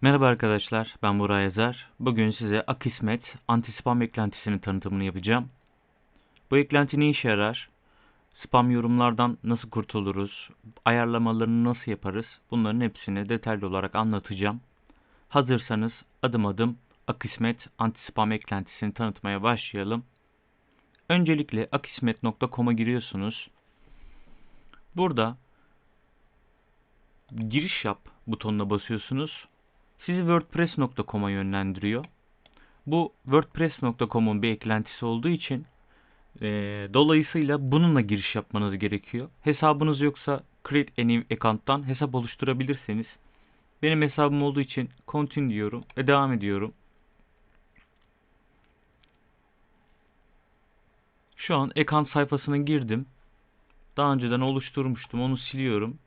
Merhaba arkadaşlar, ben Burak Yazar. Bugün size Akismet anti-spam eklentisinin tanıtımını yapacağım. Bu eklenti ne işe yarar? Spam yorumlardan nasıl kurtuluruz? Ayarlamalarını nasıl yaparız? Bunların hepsini detaylı olarak anlatacağım. Hazırsanız adım adım Akismet anti-spam eklentisini tanıtmaya başlayalım. Öncelikle akismet.com'a giriyorsunuz. Burada giriş yap butonuna basıyorsunuz sizi WordPress.com'a yönlendiriyor. Bu WordPress.com'un bir eklentisi olduğu için e, dolayısıyla bununla giriş yapmanız gerekiyor. Hesabınız yoksa Create a Account'tan hesap oluşturabilirsiniz. Benim hesabım olduğu için Continue diyorum ve devam ediyorum. Şu an account sayfasına girdim. Daha önceden oluşturmuştum. Onu siliyorum.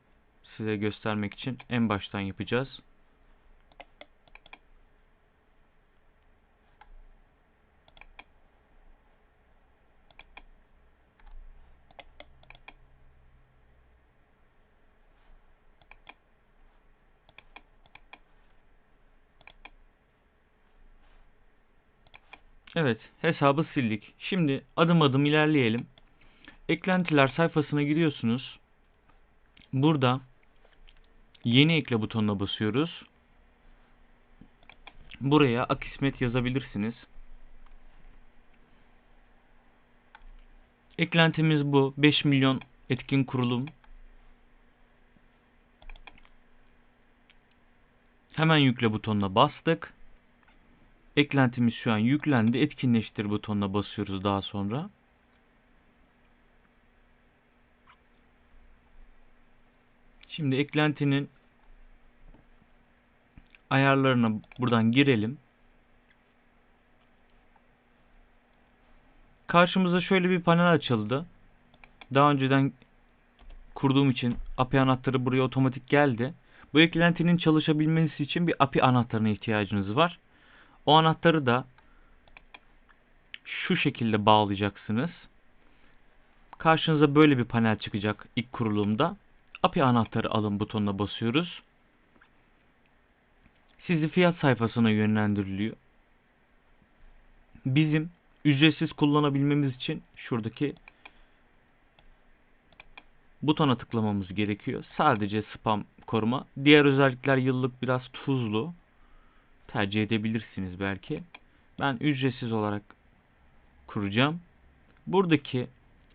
Size göstermek için en baştan yapacağız. Evet, hesabı sildik. Şimdi adım adım ilerleyelim. Eklentiler sayfasına giriyorsunuz. Burada yeni ekle butonuna basıyoruz. Buraya Akismet yazabilirsiniz. Eklentimiz bu. 5 milyon etkin kurulum. Hemen yükle butonuna bastık. Eklentimiz şu an yüklendi. Etkinleştir butonuna basıyoruz daha sonra. Şimdi eklentinin ayarlarına buradan girelim. Karşımıza şöyle bir panel açıldı. Daha önceden kurduğum için API anahtarı buraya otomatik geldi. Bu eklentinin çalışabilmesi için bir API anahtarına ihtiyacınız var. O anahtarı da şu şekilde bağlayacaksınız. Karşınıza böyle bir panel çıkacak ilk kurulumda. API anahtarı alın butonuna basıyoruz. Sizi fiyat sayfasına yönlendiriliyor. Bizim ücretsiz kullanabilmemiz için şuradaki butona tıklamamız gerekiyor. Sadece spam koruma. Diğer özellikler yıllık biraz tuzlu tercih edebilirsiniz belki. Ben ücretsiz olarak kuracağım. Buradaki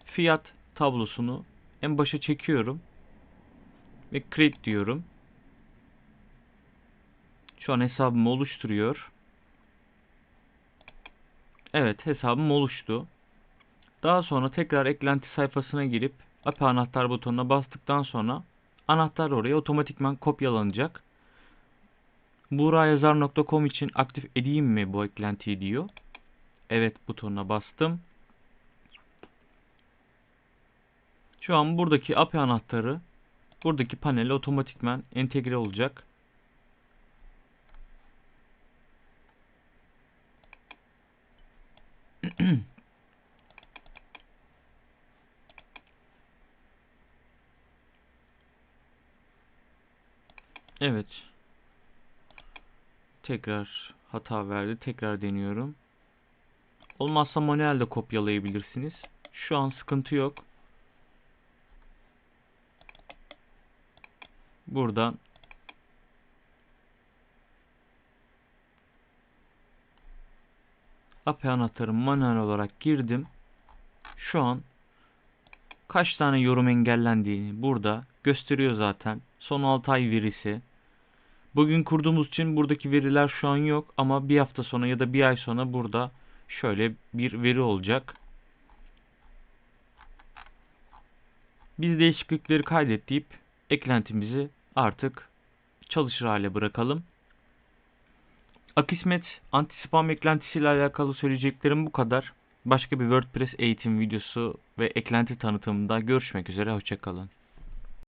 fiyat tablosunu en başa çekiyorum ve create diyorum. Şu an hesabımı oluşturuyor. Evet hesabım oluştu. Daha sonra tekrar eklenti sayfasına girip API anahtar butonuna bastıktan sonra anahtar oraya otomatikman kopyalanacak burayazar.com için aktif edeyim mi bu eklentiyi diyor. Evet butonuna bastım. Şu an buradaki API anahtarı buradaki panele otomatikman entegre olacak. evet. Tekrar hata verdi. Tekrar deniyorum. Olmazsa manuel de kopyalayabilirsiniz. Şu an sıkıntı yok. Buradan API anahtarı manuel olarak girdim. Şu an kaç tane yorum engellendiğini burada gösteriyor zaten. Son 6 ay verisi. Bugün kurduğumuz için buradaki veriler şu an yok ama bir hafta sonra ya da bir ay sonra burada şöyle bir veri olacak. Biz değişiklikleri kaydet deyip eklentimizi artık çalışır hale bırakalım. Akismet anti-spam eklentisiyle alakalı söyleyeceklerim bu kadar. Başka bir WordPress eğitim videosu ve eklenti tanıtımında görüşmek üzere. Hoşçakalın.